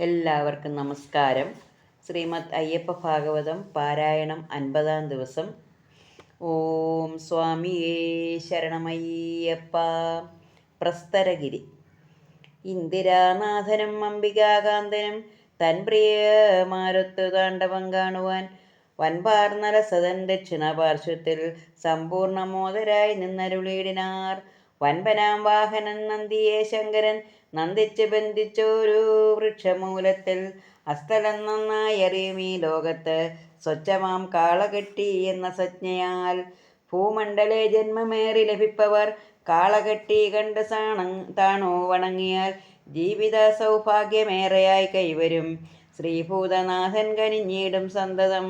എല്ലാവർക്കും നമസ്കാരം. ശ്രീമദ് അയ്യപ്പ ഭാഗവതം പാരായണം അൻപതാം ദിവസം. ഓം സ്വാമിയേ ശരണമയ്യപ്പ. പ്രസ്തരഗിരി. ഇന്ദിരാനാഥനും അംബികാകാന്തനും തൻ പ്രിയമാരൊത്തു താണ്ഡവം കാണുവാൻ വൻപാർന്നല സദൻ ദക്ഷിണ പാർശ്വത്തിൽ സമ്പൂർണമോദരായി നിന്നരുളിയിടിനാർ വൻപനാം വാഹനൻ നന്ദിയെ ശങ്കരൻ നന്ദിച്ച് ബന്ധിച്ചൊരു വൃക്ഷമൂലത്തിൽ അസ്ഥലം നന്നായി അറിയും ഈ ലോകത്ത്. സ്വച്ഛമാം കാളകെട്ടി എന്ന സജ്ഞയാൽ ഭൂമണ്ഡലെ ജന്മമേറി ലഭിപ്പവർ. കാളകെട്ടി കണ്ട് സാണ താണു വണങ്ങിയാൽ ജീവിത സൗഭാഗ്യമേറെയായി കൈവരും. ശ്രീഭൂതനാഥൻ കനിഞ്ഞിടും സന്തതം.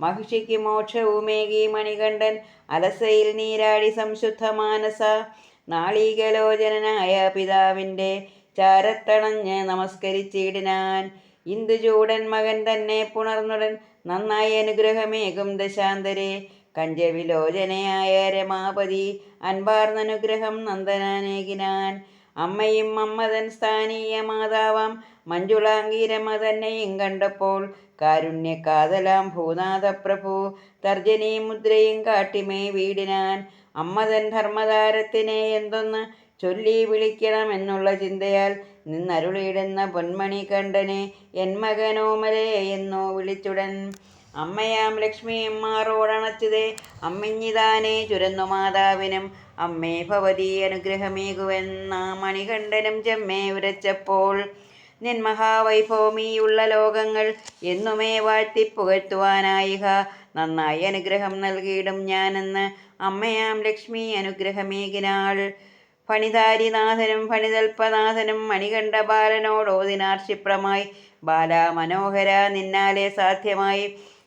മഹിഷിക്ക് മോക്ഷവുമേകി മണികണ്ഠൻ അലസയിൽ നീരാടി സംശുദ്ധ മാനസ. നാളീകലോചനായ പിതാവിന്റെ ചാരത്തണഞ്ഞ് നമസ്കരിച്ചിടിനാൻ. ഇന്ദുചൂടൻ മകൻ തന്നെ പുണർന്നുടൻ നന്നായി അനുഗ്രഹമേകും ദശാന്തരെ. കഞ്ചവിലോചനയായ രമാപതി അൻപാർന്നനുഗ്രഹം നന്ദനാനേകിനാൻ. അമ്മയും അമ്മതൻ സ്ഥാനീയ മാതാവാം മഞ്ജുളാംഗീരമ തന്നെയും കണ്ടപ്പോൾ കാരുണ്യക്കാതലാം ഭൂനാഥപ്രഭു തർജനീ മുദ്രയും കാട്ടിമേ വീടിനാൻ. അമ്മതൻ ധർമ്മതാരത്തിനെ എന്തൊന്ന് ചൊല്ലി വിളിക്കണമെന്നുള്ള ചിന്തയാൽ നിന്നരുളിയിടുന്ന പൊന്മണി കണ്ടനെ എൻ മകനോമലേ എന്നോ വിളിച്ചുടൻ. അമ്മയാം ലക്ഷ്മിയും മാറോടണച്ചതേ അമ്മിഞ്ഞിതാനേ ചുരന്നു മാതാവിനും അമ്മേ ഭവതി അനുഗ്രഹമേകുവെന്ന മണികണ്ഠനും ചെമ്മേ ഉരച്ചപ്പോൾ. നിൻ മഹാവൈഭവമീയുള്ള ലോകങ്ങൾ എന്നുമേ വാഴ്ത്തി പുകഴ്ത്തുവാനായിക. നന്നായി അനുഗ്രഹം നൽകിയിടും ഞാനെന്ന് അമ്മയാം ലക്ഷ്മി അനുഗ്രഹമേകിനാൾ. ഫണിതാരിനാഥനും ഫണിതൽപ്പനാഥനും മണികണ്ഠ ബാല മനോഹര നിന്നാലെ സാധ്യമായി.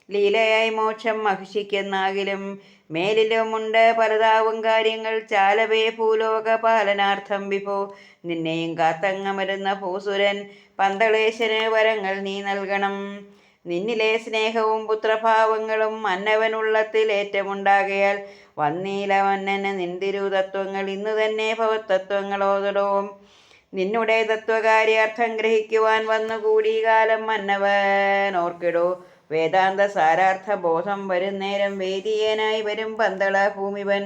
ലീലയായി മോക്ഷം മഹിഷിക്കുന്നാകിലും മേലിലുമുണ്ട് പലതാവും കാര്യങ്ങൾ. ചാലവേ ഭൂലോക പാലനാർത്ഥം വിഭോ. നിന്നെയും കാത്തങ്ങമരുന്ന ഭൂസുരൻ പന്തളേശന് വരങ്ങൾ നീ നൽകണം. നിന്നിലെ സ്നേഹവും പുത്രഭാവങ്ങളും മന്നവനുള്ളത്തിൽ ഏറ്റമുണ്ടാകയാൽ വന്നീലവന്നന് നിന്തിരു തത്വങ്ങൾ ഇന്നു തന്നെ ഭവത്തത്വങ്ങളോതടവും നിന്നുടെ തത്വകാര്യാർത്ഥം ഗ്രഹിക്കുവാൻ വന്നുകൂടി കാലം അന്നവൻ ഓർക്കിടോ. വേദാന്ത സാരാർത്ഥ ബോധം വരും നേരം വേദിയേനായി വരും പന്തള ഭൂമിവൻ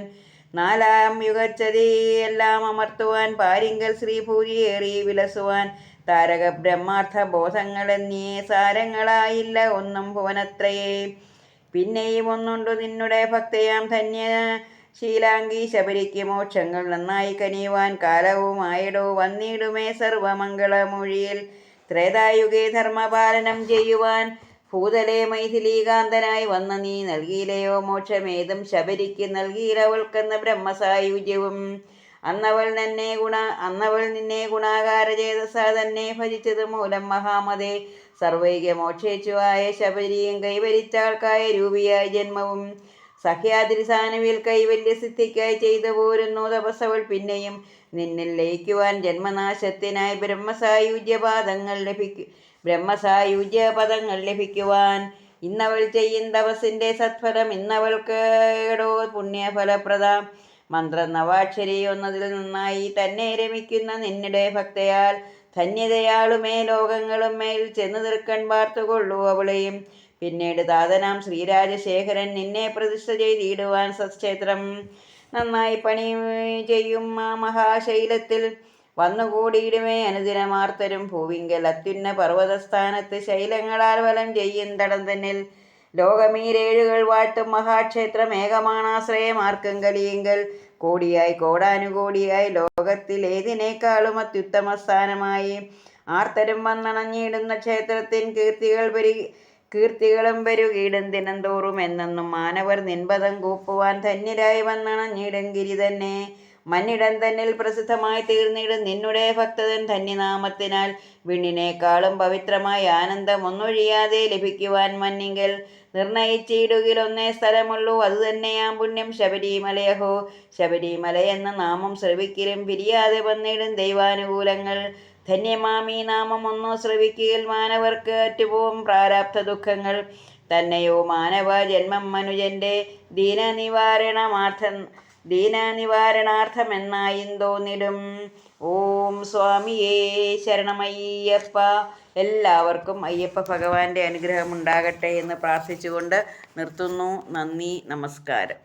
നാലാം യുഗച്ചതി എല്ലാം അമർത്തുവാൻ പാരിങ്കൽ ശ്രീഭൂരിയേറി വിലസുവാൻ താരക ബ്രഹ്മാർത്ഥ ബോധങ്ങളെന്നീ സാരങ്ങളായില്ല ഒന്നും ഭുവനത്രയേ. പിന്നെയും ഒന്നുണ്ടു നിന്നുടെ ഭക്തയാം ധന്യ ശീലാങ്കി ശബരിക്ക് മോക്ഷങ്ങൾ നന്നായി കനിയുവാൻ കാലവുമായിടോ വന്നിടുമേ സർവമംഗളമൊഴിയിൽ. ത്രേതായുഗേ ധർമ്മപാലനം ചെയ്യുവാൻ ഭൂതലെ മൈഥിലീകാന്തനായി വന്ന നീ നൽകിയില്ലയോ മോക്ഷമേതും ശബരിക്ക് നൽകിയിലവൾക്കെന്ന ബ്രഹ്മസായുജ്യവും. അന്നവൾ നിന്നെ ഗുണ അന്നവൾ നിന്നെ ഗുണാകാര ചേതസ തന്നെ ഭജിച്ചത് മൂലം മഹാമതേ. സർവൈക മോക്ഷേച്ചുവായ ശബരിയും കൈവരിച്ചാൾക്കായ രൂപിയായ ജന്മവും സഖ്യാതിരിസാനുവിൽ കൈവല്യ സിദ്ധിക്കായി ചെയ്തു പോരുന്നു തപസ്സവൾ. പിന്നെയും നിന്നിൽ ലയിക്കുവാൻ ജന്മനാശത്തിനായി ബ്രഹ്മസായുജ്യപാദങ്ങൾ ലഭിക്കും ബ്രഹ്മസായുജ്യ പദങ്ങൾ ലഭിക്കുവാൻ ഇന്നവൾ ചെയ്യും തപസ്സിന്റെ സത്ഫലം ഇന്നവൾക്ക് എടോ പുണ്യഫലപ്രദം. മന്ത്രം നവാക്ഷരി ഒന്നതിൽ നന്നായി തന്നെ രമിക്കുന്ന നിന്നിടെ ഭക്തയാൽ ധന്യതയാളുമേ ലോകങ്ങളും മേൽ ചെന്നു തീർക്കൻ പാർത്തുകൊള്ളൂ അവളെയും. പിന്നീട് താതനാം ശ്രീരാജശേഖരൻ നിന്നെ പ്രതിഷ്ഠ ചെയ്തിടുവാൻ സക്ഷേത്രം നന്നായി പണി ചെയ്യും ആ മഹാശൈലത്തിൽ. വന്നുകൂടിയിടുമേ അനുദിനമാർത്തരും ഭൂവിങ്കൽ അത്യുന്ന പർവതസ്ഥാനത്ത് ശൈലങ്ങളാൽ വലം ചെയ്യും തടം തന്നിൽ ലോകമീരേഴുകൾ വാഴ്ത്തും മഹാക്ഷേത്രം ഏകമാണാശ്രയമാർക്കും കലിയെങ്കിൽ കോടിയായി കോടാനുകോടിയായി ലോകത്തിൽ ഏതിനേക്കാളും അത്യുത്തമ സ്ഥാനമായി. ആർത്തരും വന്നണഞ്ഞിടുന്ന ക്ഷേത്രത്തിൻ കീർത്തികൾ പരി കീർത്തികളും വരുകീടും ദിനംതോറും എന്നെന്നും മാനവർ നിൻപദം കൂപ്പുവാൻ ധന്യരായി വന്നണഞ്ഞിടും ഗിരി തന്നെ മന്നിടം തന്നിൽ പ്രസിദ്ധമായി തീർന്നിടും നിന്നുടെ ഭക്തതൻ ധന്യനാമത്തിനാൽ. വിണ്ണിനേക്കാളും പവിത്രമായ ആനന്ദം ഒന്നൊഴിയാതെ ലഭിക്കുവാൻ മന്നിങ്കൽ നിർണയിച്ചിടുകിൽ ഒന്നേ സ്ഥലമുള്ളൂ അതുതന്നെയാം പുണ്യം. ശബരിമലയഹോ. ശബരിമല എന്ന നാമം ശ്രവിക്കലും പിരിയാതെ വന്നിടും ദൈവാനുകൂലങ്ങൾ. ധന്യമാമീ നാമം ഒന്നു ശ്രവിക്കുകയിൽ മാനവർക്ക് അറ്റുപോവും പ്രാരാബ്ധ ദുഃഖങ്ങൾ. തന്നെയോ മാനവ ജന്മം മനുജന്റെ ദീനനിവാരണമാർത്ഥം ദീനനിവാരണാർത്ഥമെന്നായും തോന്നിടും ഓം സ്വാമിയേ ശരണമയ്യപ്പ. എല്ലാവർക്കും അയ്യപ്പ ഭഗവാന്റെ അനുഗ്രഹം ഉണ്ടാകട്ടെ എന്ന് പ്രാർത്ഥിച്ചുകൊണ്ട് നിർത്തുന്നു. നന്ദി നമസ്കാരം.